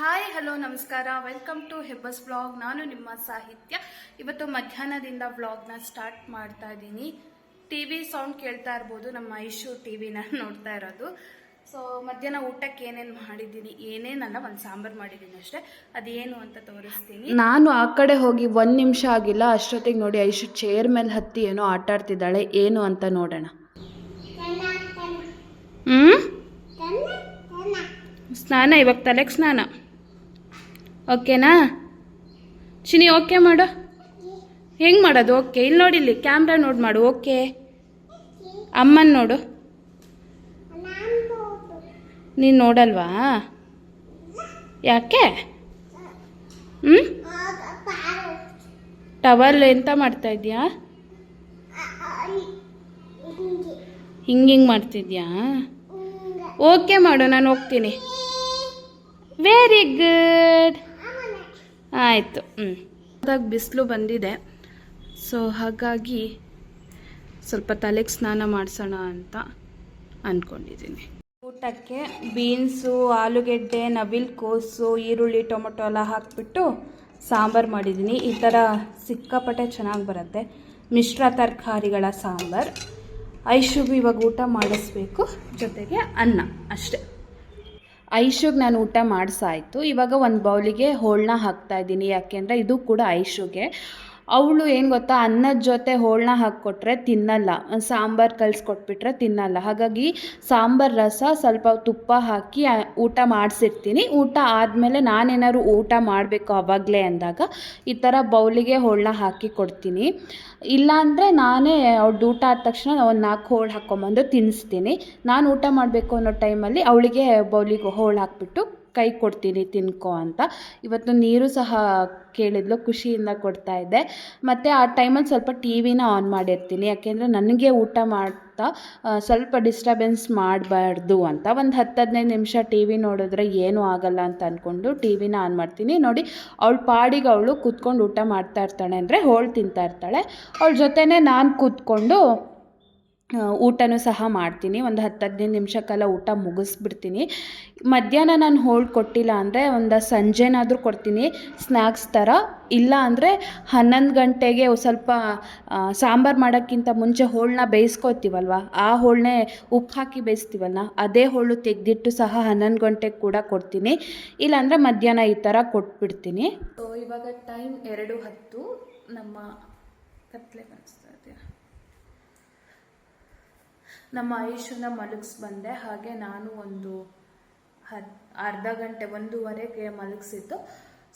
Hi hello ನಮಸ್ಕಾರ. Welcome to ಹೆಬ್ಬಸ್ blog ನಾನು ನಿಮ್ಮ ಸಾಹಿತ್ಯ. ಇವತ್ತು ಮಧ್ಯಾಹ್ನದಿಂದ ಬ್ಲಾಗ್ನ ಸ್ಟಾರ್ಟ್ ಮಾಡ್ತಾ ಇದ್ದೀನಿ. ಟಿ ವಿ ಸೌಂಡ್ ಕೇಳ್ತಾ ಇರ್ಬೋದು. ನಮ್ಮ ಐಶು ಟಿ ವಿನ ನೋಡ್ತಾ ಇರೋದು. ಸೊ ಮಧ್ಯಾಹ್ನ ಊಟಕ್ಕೆ ಏನೇನು ಮಾಡಿದ್ದೀನಿ ಏನೇನಲ್ಲ ಒಂದು ಸಾಂಬಾರು ಮಾಡಿದ್ದೀನಿ ಅಷ್ಟೇ. ಅದೇನು ಅಂತ ತೋರಿಸ್ತೀನಿ. ನಾನು ಆ ಕಡೆ ಹೋಗಿ ಒಂದು ನಿಮಿಷ ಆಗಿಲ್ಲ. ಅಷ್ಟೊತ್ತಿಗೆ ನೋಡಿ ಐಶು ಚೇರ್ ಮೇಲೆ ಹತ್ತಿ ಏನೋ ಆಟ ಆಡ್ತಿದ್ದಾಳೆ ಏನು ಅಂತ ನೋಡೋಣ. ಹ್ಞೂ ಸ್ನಾನ ಇವಾಗ ತಲೆಗೆ ಸ್ನಾನ. ಓಕೆನಾ? ಚಿನಿ ಓಕೆ ಮಾಡು. ಹೆಂಗೆ ಮಾಡೋದು? ಓಕೆ. ಇಲ್ಲಿ ನೋಡಿ, ಇಲ್ಲಿ ಕ್ಯಾಮ್ರಾ ನೋಡಿ ಮಾಡು. ಓಕೆ. ಅಮ್ಮನ ನೋಡು. ನೀನು ನೋಡಲ್ವಾ? ಯಾಕೆ? ಹ್ಞೂ ಟವಲ್ ಎಂತ ಮಾಡ್ತಾ ಇದೆಯಾ? ಹಿಂಗೆ ಹಿಂಗೆ ಮಾಡ್ತಿದ್ಯಾ? ಓಕೆ ಮಾಡು, ನಾನು ಹೋಗ್ತೀನಿ. ವೆರಿ ಗುಡ್ ಆಯಿತು. ಹ್ಞೂ ಅದಾಗ ಬಿಸಿಲು ಬಂದಿದೆ. ಸೊ ಹಾಗಾಗಿ ಸ್ವಲ್ಪ ತಲೆಗೆ ಸ್ನಾನ ಮಾಡಿಸೋಣ ಅಂತ ಅಂದ್ಕೊಂಡಿದ್ದೀನಿ ಊಟಕ್ಕೆ ಬೀನ್ಸು ಆಲೂಗೆಡ್ಡೆ ನವಿಲ್ ಕೋಸು ಈರುಳ್ಳಿ ಟೊಮೊಟೊ ಎಲ್ಲ ಹಾಕಿಬಿಟ್ಟು ಸಾಂಬಾರು ಮಾಡಿದ್ದೀನಿ ಈ ಥರ ಸಿಕ್ಕಾಪಟ್ಟೆ ಚೆನ್ನಾಗಿ ಬರುತ್ತೆ. ಮಿಶ್ರ ತರಕಾರಿಗಳ ಸಾಂಬಾರು. ಐಶುಗೂ ಇವಾಗ ಊಟ ಮಾಡಿಸ್ಬೇಕು. ಜೊತೆಗೆ ಅನ್ನ ಅಷ್ಟೆ. ಐಶುಗೆ ನಾನು ಊಟ ಮಾಡಿಸಾಯಿತು. ಇವಾಗ ಒಂದು ಬೌಲಿಗೆ ಹೋಳನ್ನ ಹಾಕ್ತಾ ಇದ್ದೀನಿ. ಯಾಕೆಂದರೆ ಇದು ಕೂಡ ಐಶುಗೆ. ಅವಳು ಏನು ಗೊತ್ತಾ, ಅನ್ನದ ಜೊತೆ ಹೋಳನ್ನ ಹಾಕ್ಕೊಟ್ರೆ ತಿನ್ನಲ್ಲ, ಸಾಂಬಾರು ಕಲಿಸ್ಕೊಟ್ಬಿಟ್ರೆ ತಿನ್ನಲ್ಲ. ಹಾಗಾಗಿ ಸಾಂಬಾರು ರಸ ಸ್ವಲ್ಪ ತುಪ್ಪ ಹಾಕಿ ಊಟ ಮಾಡಿಸಿರ್ತೀನಿ. ಊಟ ಆದಮೇಲೆ ನಾನೇನಾದ್ರು ಊಟ ಮಾಡಬೇಕು ಅವಾಗಲೇ ಅಂದಾಗ ಈ ಥರ ಬೌಲಿಗೆ ಹೋಳನ್ನ ಹಾಕಿ ಕೊಡ್ತೀನಿ. ಇಲ್ಲಾಂದರೆ ನಾನೇ ಅವ್ಳದ್ದು ಊಟ ಆದ ತಕ್ಷಣ ಒಂದು ನಾಲ್ಕು ಹೋಳು ಹಾಕ್ಕೊಂಬಂದು ತಿನ್ನಿಸ್ತೀನಿ ನಾನು ಊಟ ಮಾಡಬೇಕು ಅನ್ನೋ ಟೈಮಲ್ಲಿ ಅವಳಿಗೆ ಬೌಲಿಗೆ ಹೋಳು ಹಾಕ್ಬಿಟ್ಟು ಕೈ ಕೊಡ್ತೀನಿ ತಿನ್ಕೋ ಅಂತ. ಇವತ್ತು ನೀರು ಸಹ ಕೇಳಿದ್ಲು, ಖುಷಿಯಿಂದ ಕೊಡ್ತಾ ಇದ್ದೆ. ಮತ್ತು ಆ ಟೈಮಲ್ಲಿ ಸ್ವಲ್ಪ ಟಿ ವಿನ ಆನ್ ಮಾಡಿರ್ತೀನಿ, ಯಾಕೆಂದರೆ ನನಗೆ ಊಟ ಮಾಡ್ತಾ ಸ್ವಲ್ಪ ಡಿಸ್ಟರ್ಬೆನ್ಸ್ ಮಾಡಬಾರ್ದು ಅಂತ. ಒಂದು ಹತ್ತು ಹದಿನೈದು ನಿಮಿಷ ಟಿ ವಿ ನೋಡಿದ್ರೆ ಏನೂ ಆಗಲ್ಲ ಅಂತ ಅಂದ್ಕೊಂಡು ಟಿ ವಿನ ಆನ್ ಮಾಡ್ತೀನಿ. ನೋಡಿ, ಅವಳು ಪಾಡಿಗೆ ಅವಳು ಕೂತ್ಕೊಂಡು ಊಟ ಮಾಡ್ತಾ ಇರ್ತಾಳೆ ಅಂದರೆ ಹೋಳು ತಿಂತಾ ಇರ್ತಾಳೆ. ಅವಳ ಜೊತೆನೇ ನಾನು ಕೂತ್ಕೊಂಡು ಊಟನೂ ಸಹ ಮಾಡ್ತೀನಿ. ಒಂದು ಹತ್ತು ಹದಿನೈದು ನಿಮಿಷಕ್ಕೆಲ್ಲ ಊಟ ಮುಗಿಸ್ಬಿಡ್ತೀನಿ. ಮಧ್ಯಾಹ್ನ ನಾನು ಹೋಳು ಕೊಟ್ಟಿಲ್ಲ ಅಂದರೆ ಒಂದು ಸಂಜೆನಾದರೂ ಕೊಡ್ತೀನಿ. ಸ್ನ್ಯಾಕ್ಸ್ ಥರ. ಇಲ್ಲ ಅಂದರೆ ಹನ್ನೊಂದು ಗಂಟೆಗೆ ಸ್ವಲ್ಪ ಸಾಂಬಾರು ಮಾಡೋಕ್ಕಿಂತ ಮುಂಚೆ ಹೋಳನ್ನ ಬೇಯಿಸ್ಕೋತೀವಲ್ವ? ಆ ಹೋಳನ್ನೇ ಉಪ್ಪು ಹಾಕಿ ಬೇಯಿಸ್ತೀವಲ್ಲ, ಅದೇ ಹೋಳು ತೆಗೆದಿಟ್ಟು ಸಹ ಹನ್ನೊಂದು ಗಂಟೆಗೆ ಕೂಡ ಕೊಡ್ತೀನಿ. ಇಲ್ಲಾಂದರೆ ಮಧ್ಯಾಹ್ನ ಈ ಥರ ಕೊಟ್ಬಿಡ್ತೀನಿ. ಇವಾಗ ಟೈಮ್ ಎರಡು ಹತ್ತು. ನಮ್ಮ ಕತ್ಲೆ ಕಾಣಿಸ್ತಾ ಇದೆಯಾ ನಮ್ಮ ಆಯುಷನ್ನ ಮಲಗಿಸ್ ಬಂದೆ. ಹಾಗೆ ನಾನು ಒಂದು ಹತ್ ಅರ್ಧ ಗಂಟೆ ಒಂದೂವರೆಗೆ ಮಲಗಿಸಿದ್ದು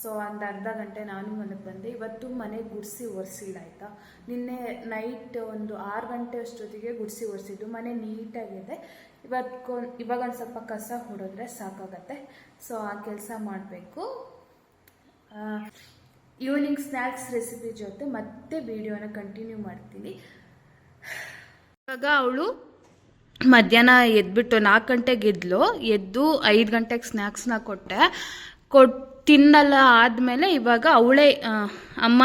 ಸೊ ಒಂದು ಅರ್ಧ ಗಂಟೆ ನಾನು ಮನೆಗೆ ಬಂದೆ. ಇವತ್ತು ಮನೆ ಗುಡಿಸಿ ಒರೆಸಿಲ್ಲ ಆಯಿತಾ ನಿನ್ನೆ ನೈಟ್ ಒಂದು ಆರು ಗಂಟೆ ಅಷ್ಟೊತ್ತಿಗೆ ಗುಡಿಸಿ ಒರೆಸಿದ್ದು. ಮನೆ ನೀಟಾಗಿದೆ. ಇವತ್ತು ಇವಾಗ ಒಂದು ಸ್ವಲ್ಪ ಕಸ ಹೊಡೆದ್ರೆ ಸಾಕಾಗತ್ತೆ. ಸೊ ಆ ಕೆಲಸ ಮಾಡಬೇಕು. ಈವ್ನಿಂಗ್ ಸ್ನ್ಯಾಕ್ಸ್ ರೆಸಿಪಿ ಜೊತೆ ಮತ್ತೆ ವಿಡಿಯೋನ ಕಂಟಿನ್ಯೂ ಮಾಡ್ತೀನಿ. ಇವಾಗ ಅವಳು ಮಧ್ಯಾಹ್ನ ಎದ್ಬಿಟ್ಟು ನಾಲ್ಕು ಗಂಟೆಗೆ ಎದ್ದು ಎದ್ದು ಐದು ಗಂಟೆಗೆ ಸ್ನ್ಯಾಕ್ಸ್ನ ಕೊಟ್ಟೆ. ಕೊಟ್ಟು ತಿನ್ನಲ್ಲ ಆದಮೇಲೆ ಇವಾಗ ಅವಳೇ ಅಮ್ಮ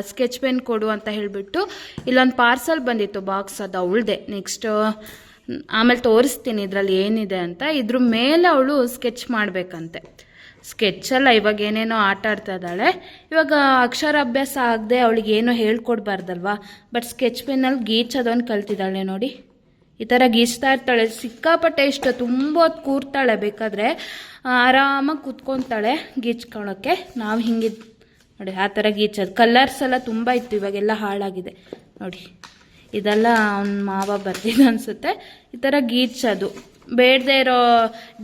ಸ್ಕೆಚ್ ಪೆನ್ ಕೊಡು ಅಂತ ಹೇಳಿಬಿಟ್ಟು ಇಲ್ಲೊಂದು ಪಾರ್ಸಲ್ ಬಂದಿತ್ತು ಬಾಕ್ಸ್ ಅದು ಅವಳದೆ. ನೆಕ್ಸ್ಟ್, ಆಮೇಲೆ ತೋರಿಸ್ತೀನಿ ಇದರಲ್ಲಿ ಏನಿದೆ ಅಂತ. ಇದ್ರ ಮೇಲೆ ಅವಳು ಸ್ಕೆಚ್ ಮಾಡಬೇಕಂತೆ. ಸ್ಕೆಚ್ಚಲ್ಲ ಇವಾಗ ಏನೇನೋ ಆಟ ಆಡ್ತಾ ಇದ್ದಾಳೆ. ಇವಾಗ ಅಕ್ಷರಾಭ್ಯಾಸ ಆಗದೆ ಅವಳಿಗೆ ಏನೋ ಹೇಳ್ಕೊಡ್ಬಾರ್ದಲ್ವಾ? ಬಟ್ ಸ್ಕೆಚ್ ಪೆನ್ನಲ್ಲಿ ಗೀಚೋದೊಂದು ಕಲ್ತಿದ್ದಾಳೆ ನೋಡಿ. ಈ ಥರ ಗೀಚ್ತಾ ಇರ್ತಾಳೆ. ಸಿಕ್ಕಾಪಟ್ಟೆ ಇಷ್ಟ. ತುಂಬ ಹೊತ್ತು ಕೂರ್ತಾಳೆ ಬೇಕಾದರೆ. ಆರಾಮಾಗಿ ಕೂತ್ಕೊತಾಳೆ ಗೀಚ್ಕೊಳ್ಳೋಕ್ಕೆ ನಾವು ಹಿಂಗೆ ನೋಡಿ, ಆ ಥರ ಗೀಚೋದು. ಕಲರ್ಸ್ ಎಲ್ಲ ತುಂಬ ಇತ್ತು. ಇವಾಗೆಲ್ಲ ಹಾಳಾಗಿದೆ. ನೋಡಿ, ಇದೆಲ್ಲ ಅವ್ನ ಮಾವ ಬರ್ತಿದ್ದು ಅನಿಸುತ್ತೆ. ಈ ಥರ ಗೀಚೋದು. ಬೇಡದೇ ಇರೋ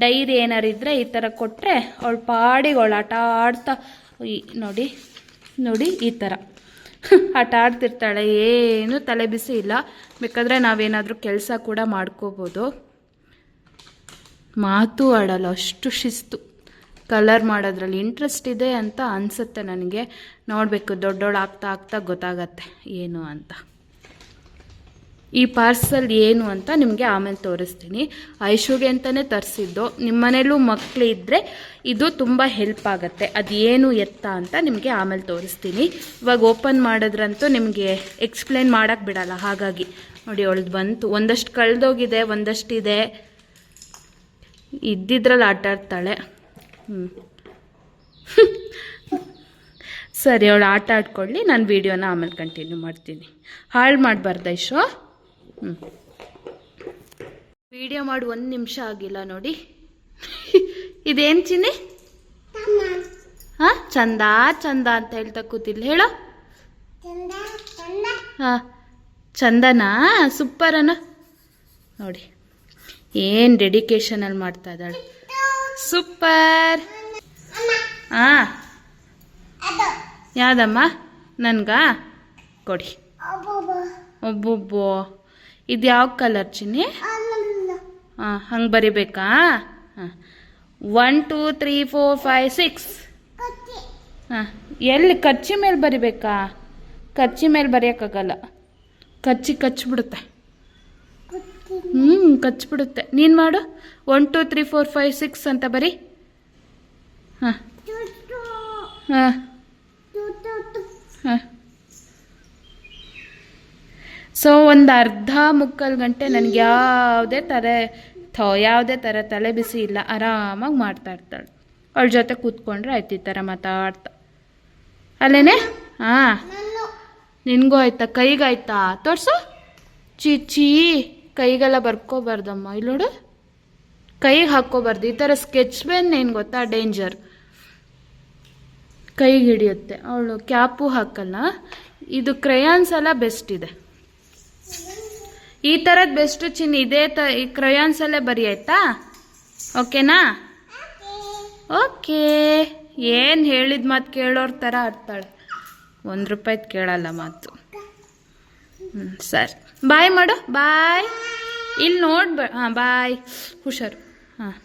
ಡೈರಿ ಏನಾರು ಇದ್ದರೆ ಈ ಥರ ಕೊಟ್ಟರೆ ಅವಳು ಪಾಡಿಗೆ ಅವಳು ಆಟ ಆಡ್ತಾ ನೋಡಿ ನೋಡಿ ಈ ಥರ ಆಟ ಆಡ್ತಿರ್ತಾಳೆ, ಏನು ತಲೆ ಬಿಸಿ ಇಲ್ಲ. ಬೇಕಾದರೆ ನಾವೇನಾದರೂ ಕೆಲಸ ಕೂಡ ಮಾಡ್ಕೋಬೋದು. ಮಾತು ಆಡಲ್ಲ ಅಷ್ಟು ಶಿಸ್ತು. ಕಲರ್ ಮಾಡೋದ್ರಲ್ಲಿ ಇಂಟ್ರೆಸ್ಟ್ ಇದೆ ಅಂತ ಅನಿಸುತ್ತೆ ನನಗೆ. ನೋಡಬೇಕು ದೊಡ್ಡೋಳು ಆಗ್ತಾ ಆಗ್ತಾ ಗೊತ್ತಾಗತ್ತೆ, ಏನು ಅಂತ. ಈ ಪಾರ್ಸಲ್ ಏನು ಅಂತ ನಿಮಗೆ ಆಮೇಲೆ ತೋರಿಸ್ತೀನಿ. ಐಶುಗೆ ಅಂತಲೇ ತರಿಸಿದ್ದು. ನಿಮ್ಮ ಮನೇಲೂ ಮಕ್ಕಳು ಇದ್ದರೆ ಇದು ತುಂಬ ಹೆಲ್ಪ್ ಆಗುತ್ತೆ. ಅದು ಏನು ಎತ್ತ ಅಂತ ನಿಮಗೆ ಆಮೇಲೆ ತೋರಿಸ್ತೀನಿ. ಇವಾಗ ಓಪನ್ ಮಾಡಿದ್ರಂತೂ ನಿಮಗೆ ಎಕ್ಸ್ಪ್ಲೇನ್ ಮಾಡೋಕ್ಕೆ ಬಿಡಲ್ಲ. ಹಾಗಾಗಿ ನೋಡಿ ಅವಳದು ಬಂತು. ಒಂದಷ್ಟು ಕಳೆದೋಗಿದೆ, ಒಂದಷ್ಟಿದೆ. ಇದ್ದಿದ್ರಲ್ಲಿ ಆಟ ಆಡ್ತಾಳೆ. ಹ್ಞೂ ಸರಿ, ಅವಳು ಆಟ ಆಡ್ಕೊಳ್ಳಿ. ನಾನು ವೀಡಿಯೋನ ಆಮೇಲೆ ಕಂಟಿನ್ಯೂ ಮಾಡ್ತೀನಿ. ಹಾಳು ಮಾಡಬಾರ್ದು ಇಶು ಹ್ಞೂ ವಿಡಿಯೋ ಮಾಡಿ ಒಂದು ನಿಮಿಷ ಆಗಿಲ್ಲ ನೋಡಿ. ಇದೇನು ಚಿನ್ನಿ? ಹಾಂ ಚಂದ ಚಂದ ಅಂತ ಹೇಳ್ತಾ ಕೂತಿಲ್ಲ ಹೇಳೋ. ಹಾಂ ಚಂದನಾ? ಸೂಪರನ ನೋಡಿ. ಏನು ಡೆಡಿಕೇಶನಲ್ಲಿ ಮಾಡ್ತಾ ಇದ್ದಾಳೆ. ಸೂಪರ್ ಹಾಂ. ಯಾವ್ದಮ್ಮ? ನನ್ಗ? ಕೊಡಿ. ಒಬ್ಬೊಬ್ಬೋ ಇದು ಯಾವ ಕಲರ್ ಚಿನ್ನಿ? ಹಾಂ ಹಂಗೆ ಬರಿಬೇಕಾ? ಹಾಂ. One two three four five six ಹಾಂ. ಎಲ್ಲಿ ಕಚ್ಚಿ ಮೇಲೆ ಬರಿಬೇಕಾ? ಕಚ್ಚಿ ಮೇಲೆ ಬರೆಯೋಕ್ಕಾಗಲ್ಲ. ಕಚ್ಚಿ ಕಚ್ಚಿಬಿಡುತ್ತೆ ಹ್ಞೂ ಕಚ್ಚಿಬಿಡುತ್ತೆ ನೀನು ಮಾಡು. One two three four five six ಅಂತ ಬರಿ. ಹಾಂ. ಹಾಂ. ಹಾಂ. ಸೊ ಒಂದು ಅರ್ಧ ಮುಕ್ಕಾಲು ಗಂಟೆ ನನಗೆ ಯಾವುದೇ ಥರ ಥೋ, ಯಾವುದೇ ಥರ ತಲೆ ಬಿಸಿ ಇಲ್ಲ, ಆರಾಮಾಗಿ ಮಾಡ್ತಾ ಇರ್ತಾಳೆ. ಅವಳ ಜೊತೆ ಕೂತ್ಕೊಂಡ್ರೆ ಆಯ್ತು ಈ ಥರ ಮಾತಾಡ್ತಾ. ಅಲ್ಲೇನೆ? ಹಾಂ. ನಿನಗೂ ಆಯ್ತಾ? ಕೈಗಾಯ್ತಾ? ತೋರ್ಸು. ಚೀಚಿ ಕೈಗೆಲ್ಲ ಬರ್ಕೋಬಾರ್ದಮ್ಮ. ಇಲ್ಲಿ ನೋಡು. ಕೈಗೆ ಹಾಕ್ಕೋಬಾರ್ದು. ಈ ಥರ ಸ್ಕೆಚ್ ಪೆನ್ ಏನು ಗೊತ್ತಾ? ಡೇಂಜರ್. ಕೈಗೆ ಹಿಡಿಯುತ್ತೆ. ಅವಳು ಕ್ಯಾಪು ಹಾಕಲ್ಲ. ಇದು ಕ್ರಯಾನ್ಸ್ ಎಲ್ಲ ಬೆಸ್ಟ್ ಇದೆ. ಈ ಥರದ್ದು ಬೆಸ್ಟ್ ಚಿನ್ ಇದೇ ತ ಈ ಕ್ರಯಾನ್ಸ್ ಅಲ್ಲೇ ಬರಿ ಆಯ್ತಾ? ಓಕೆನಾ? ಓಕೆ. ಏನು ಹೇಳಿದ ಮಾತು ಕೇಳೋರ್ ಥರ ಆಡ್ತಾಳೆ. ಒಂದು ರೂಪಾಯಿದು ಕೇಳಲ್ಲ ಮಾತು. ಹ್ಞೂ ಸರಿ. ಬಾಯ್ ಮಾಡು ಬಾಯ್. ಇಲ್ಲಿ ನೋಡ್ಬ ಹಾಂ ಬಾಯ್. ಹುಷಾರು. ಹಾಂ.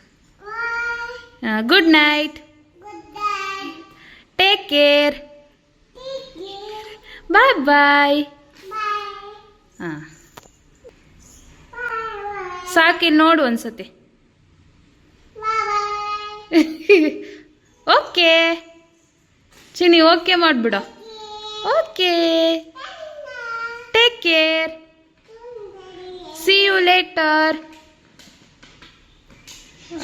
Good night take care bye bye ಹಾಂ. ಸಾಕಿ ನೋಡು ಒಂದ್ಸತಿ. ಓಕೆ. ಚಿನಿ okay ಮಾಡಿಬಿಡು. Okay. Take care see you later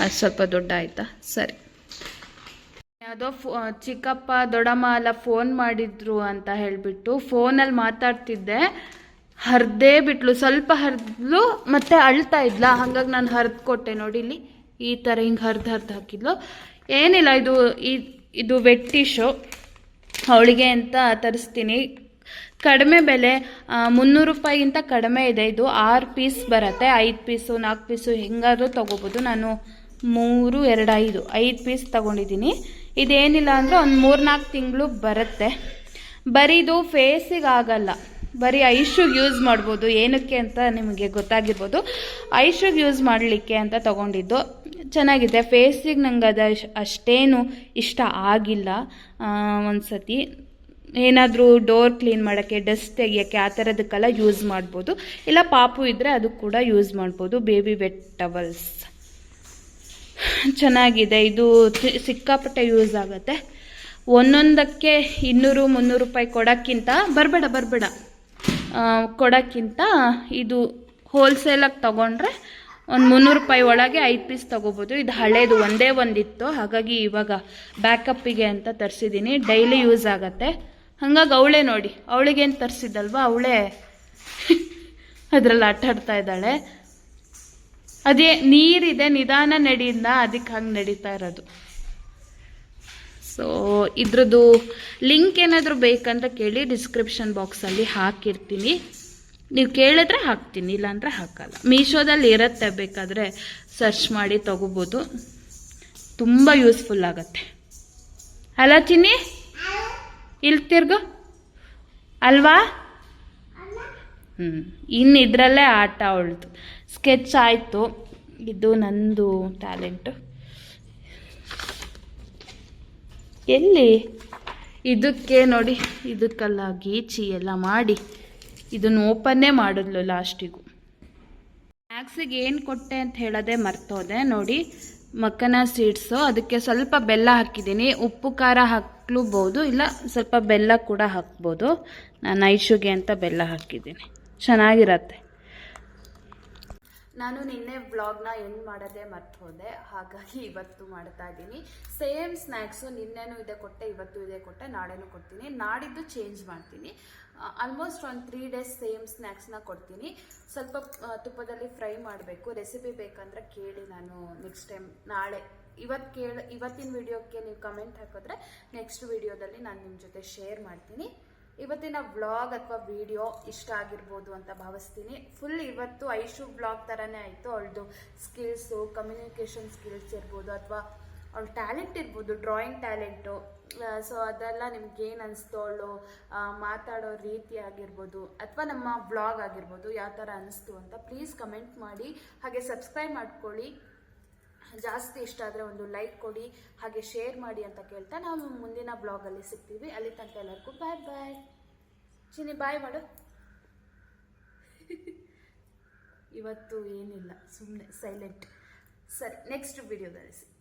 ಅದು ಸ್ವಲ್ಪ ದೊಡ್ಡ ಆಯ್ತಾ? ಸರಿ. ಯಾವುದೋ ಫೋ ಚಿಕ್ಕಪ್ಪ, ದೊಡ್ಡಮ್ಮ ಎಲ್ಲ ಫೋನ್ ಮಾಡಿದ್ರು ಅಂತ ಹೇಳಿಬಿಟ್ಟು ಫೋನಲ್ಲಿ ಮಾತಾಡ್ತಿದ್ದೆ. ಹರಿದೇ ಬಿಟ್ಲು, ಸ್ವಲ್ಪ ಹರಿದ್ಲು ಮತ್ತೆ ಅಳ್ತಾ ಇದ್ಲ. ಹಾಗಾಗಿ ನಾನು ಹರಿದು ಕೊಟ್ಟೆ ನೋಡಿ ಇಲ್ಲಿ. ಈ ಥರ ಹಿಂಗೆ ಹರಿದು ಹರಿದು ಹಾಕಿದ್ಲು. ಏನಿಲ್ಲ, ಇದು ಇದು ವೆಟ್ಟಿಶು ಅವಳಿಗೆ ಅಂತ ತರಿಸ್ತೀನಿ. ಕಡಿಮೆ ಬೆಲೆ ಮುನ್ನೂರು ರೂಪಾಯಿಗಿಂತ ಕಡಿಮೆ ಇದೆ. ಇದು ಆರು ಪೀಸ್ ಬರುತ್ತೆ. ಐದು ಪೀಸು, ನಾಲ್ಕು ಪೀಸು ಹೆಂಗಾದರೂ ತೊಗೋಬೋದು. ನಾನು ಮೂರು, ಎರಡು, ಐದು ಐದು ಪೀಸ್ ತೊಗೊಂಡಿದ್ದೀನಿ. ಇದೇನಿಲ್ಲ ಅಂದರೆ ಒಂದು ಮೂರು ನಾಲ್ಕು ತಿಂಗಳು ಬರುತ್ತೆ. ಬರೀದು ಫೇಸಿಗೆ ಆಗಲ್ಲ. ಬರೀ ಐಶುಗೆ ಯೂಸ್ ಮಾಡ್ಬೋದು. ಏನಕ್ಕೆ ಅಂತ ನಿಮಗೆ ಗೊತ್ತಾಗಿರ್ಬೋದು. ಐಶುಗೆ ಯೂಸ್ ಮಾಡಲಿಕ್ಕೆ ಅಂತ ತಗೊಂಡಿದ್ದು. ಚೆನ್ನಾಗಿದೆ. ಫೇಸಿಗೆ ನಂಗೆ ಅದು ಅಷ್ಟೇನು ಇಷ್ಟ ಆಗಿಲ್ಲ. ಒಂದು ಸತಿ ಏನಾದರೂ ಡೋರ್ ಕ್ಲೀನ್ ಮಾಡೋಕ್ಕೆ ಡಸ್ಟ್ ತೆಗಿಯೋಕ್ಕೆ ಆ ಥರದಕ್ಕೆಲ್ಲ ಯೂಸ್ ಮಾಡ್ಬೋದು. ಇಲ್ಲ, ಪಾಪು ಇದ್ದರೆ ಅದು ಕೂಡ ಯೂಸ್ ಮಾಡ್ಬೋದು. ಬೇಬಿ ವೆಟ್ ಟವಲ್ಸ್ ಚೆನ್ನಾಗಿದೆ. ಇದು ಸಿಕ್ಕಾಪಟ್ಟೆ ಯೂಸ್ ಆಗುತ್ತೆ. ಒಂದೊಂದಕ್ಕೆ ಇನ್ನೂರು, ಮುನ್ನೂರು ರೂಪಾಯಿ ಕೊಡೋಕ್ಕಿಂತ ಬರಬೇಡ ಬರಬೇಡ. ಕೊಡೋಕ್ಕಿಂತ ಇದು ಹೋಲ್ಸೇಲಾಗಿ ತೊಗೊಂಡ್ರೆ ಒಂದು ಮುನ್ನೂರು ರೂಪಾಯಿ ಒಳಗೆ ಐದು ಪೀಸ್ ತೊಗೋಬೋದು. ಇದು ಹಳೇದು ಒಂದೇ ಒಂದಿತ್ತು. ಹಾಗಾಗಿ ಇವಾಗ ಬ್ಯಾಕಪ್ಪಿಗೆ ಅಂತ ತರಿಸಿದ್ದೀನಿ ಡೈಲಿ ಯೂಸ್ ಆಗತ್ತೆ. ಹಾಗಾಗಿ ಅವಳೇ ನೋಡಿ. ಅವಳಿಗೇನು ತರಿಸಿದ್ದಲ್ವ? ಅವಳೇ ಅದರಲ್ಲಿ ಆಟ ಆಡ್ತಾ ಇದ್ದಾಳೆ. ಅದೇ ನೀರಿದೆ, ನಿಧಾನ ನಡಿಯಿಂದ ಅದಕ್ಕೆ ಹಂಗೆ ನಡೀತಾ ಇರೋದು. ಸೊ ಇದ್ರದ್ದು ಲಿಂಕ್ ಏನಾದರೂ ಬೇಕಂತ ಕೇಳಿ ಡಿಸ್ಕ್ರಿಪ್ಷನ್ ಬಾಕ್ಸಲ್ಲಿ ಹಾಕಿರ್ತೀನಿ. ನೀವು ಕೇಳಿದ್ರೆ ಹಾಕ್ತೀನಿ, ಇಲ್ಲಾಂದರೆ ಹಾಕಲ್ಲ. ಮೀಶೋದಲ್ಲಿ ಇರುತ್ತೆ ಬೇಕಾದರೆ ಸರ್ಚ್ ಮಾಡಿ ತೊಗೋಬೋದು. ತುಂಬ ಯೂಸ್ಫುಲ್ ಆಗುತ್ತೆ. ಅಲ್ಲ ಚಿನ್ನಿ? ಇಲ್ಲಿ ತಿರ್ಗು. ಅಲ್ವಾ? ಹ್ಞೂ ಇನ್ನು ಇದರಲ್ಲೇ ಆಟ ಅವಳ್ದು ಸ್ಕೆಚ್ ಆಯಿತು. ಇದು ನಂದು ಟ್ಯಾಲೆಂಟು ಎಲ್ಲಿ? ಇದಕ್ಕೆ ನೋಡಿ, ಇದಕ್ಕೆಲ್ಲ ಗೀಚಿ ಎಲ್ಲ ಮಾಡಿ, ಇದನ್ನು ಓಪನ್ನೇ ಮಾಡಿದ್ಲು ಲಾಸ್ಟಿಗೂ. ಸ್ನ್ಯಾಕ್ಸಿಗೆ ಏನು ಕೊಟ್ಟೆ ಅಂತ ಹೇಳೋದೇ ಮರ್ತೋದೆ. ನೋಡಿ, ಮಕ್ಕನ ಸೀಡ್ಸು. ಅದಕ್ಕೆ ಸ್ವಲ್ಪ ಬೆಲ್ಲ ಹಾಕಿದ್ದೀನಿ. ಉಪ್ಪು, ಖಾರ ಹಾಕ್ಲೂಬೋದು, ಇಲ್ಲ ಸ್ವಲ್ಪ ಬೆಲ್ಲ ಕೂಡ ಹಾಕ್ಬೋದು. ನಾನು ಐಶುಗೆ ಅಂತ ಬೆಲ್ಲ ಹಾಕಿದ್ದೀನಿ. ಚೆನ್ನಾಗಿರತ್ತೆ. ನಾನು ನಿನ್ನೆ ವ್ಲಾಗ್ನ ಎಂಡ್ ಮಾಡೋದೇ ಮರ್ತು ಹೋದೆ ಹಾಗಾಗಿ ಇವತ್ತು ಮಾಡ್ತಾ ಇದ್ದೀನಿ. ಸೇಮ್ ಸ್ನ್ಯಾಕ್ಸು ನಿನ್ನೆನೂ ಇದೆ ಕೊಟ್ಟೆ, ಇವತ್ತು ಇದೆ ಕೊಟ್ಟೆ, ನಾಳೆನೂ ಕೊಡ್ತೀನಿ. ನಾಡಿದ್ದು ಚೇಂಜ್ ಮಾಡ್ತೀನಿ. ಆಲ್ಮೋಸ್ಟ್ ಒಂದು ತ್ರೀ ಡೇಸ್ ಸೇಮ್ ಸ್ನ್ಯಾಕ್ಸ್ನ ಕೊಡ್ತೀನಿ. ಸ್ವಲ್ಪ ತುಪ್ಪದಲ್ಲಿ ಫ್ರೈ ಮಾಡಬೇಕು. ರೆಸಿಪಿ ಬೇಕಂದ್ರೆ ಕೇಳಿ ನಾನು ನೆಕ್ಸ್ಟ್ ಟೈಮ್ ನಾಳೆ. ಇವತ್ತು ಕೇಳ, ಇವತ್ತಿನ ವಿಡಿಯೋಕ್ಕೆ ನೀವು ಕಮೆಂಟ್ ಹಾಕಿದ್ರೆ ನೆಕ್ಸ್ಟ್ ವಿಡಿಯೋದಲ್ಲಿ ನಾನು ನಿಮ್ಮ ಜೊತೆ ಶೇರ್ ಮಾಡ್ತೀನಿ. ಇವತ್ತಿನ ವ್ಲಾಗ್ ಅಥವಾ ವಿಡಿಯೋ ಇಷ್ಟ ಆಗಿರ್ಬೋದು ಅಂತ ಭಾವಿಸ್ತೀನಿ. ಫುಲ್ ಇವತ್ತು ಐಶು ವ್ಲಾಗ್ ಥರನೇ ಆಯಿತು. ಅವಳದು ಸ್ಕಿಲ್ಸು ಕಮ್ಯುನಿಕೇಷನ್ ಸ್ಕಿಲ್ಸ್ ಇರ್ಬೋದು ಅಥವಾ ಅವಳ ಟ್ಯಾಲೆಂಟ್ ಇರ್ಬೋದು ಡ್ರಾಯಿಂಗ್ ಟ್ಯಾಲೆಂಟು ಸೊ ಅದೆಲ್ಲ ನಿಮ್ಗೇನು ಅನಿಸ್ತು? ಅವಳು ಮಾತಾಡೋ ರೀತಿ ಆಗಿರ್ಬೋದು ಅಥವಾ ನಮ್ಮ ವ್ಲಾಗ್ ಆಗಿರ್ಬೋದು ಯಾವ ಥರ ಅನಿಸ್ತು ಅಂತ ಪ್ಲೀಸ್ ಕಮೆಂಟ್ ಮಾಡಿ. ಹಾಗೆ ಸಬ್ಸ್ಕ್ರೈಬ್ ಮಾಡ್ಕೊಳ್ಳಿ. ಜಾಸ್ತಿ ಇಷ್ಟ ಆದರೆ ಒಂದು ಲೈಕ್ ಕೊಡಿ, ಹಾಗೆ ಶೇರ್ ಮಾಡಿ ಅಂತ ಕೇಳ್ತಾ ನಾವು ಮುಂದಿನ ಬ್ಲಾಗಲ್ಲಿ ಸಿಗ್ತೀವಿ. ಅಲ್ಲಿ ತನಕ ಎಲ್ಲರಿಗೂ ಬಾಯ್ ಬಾಯ್ ಚಿನಿ ಬಾಯ್ ಮಾಡು. ಇವತ್ತು ಏನಿಲ್ಲ ಸುಮ್ಮನೆ ಸೈಲೆಂಟ್ ಸರಿ ನೆಕ್ಸ್ಟ್ ವಿಡಿಯೋದಲ್ಲಿ ಸಿಗ್ತೀವಿ.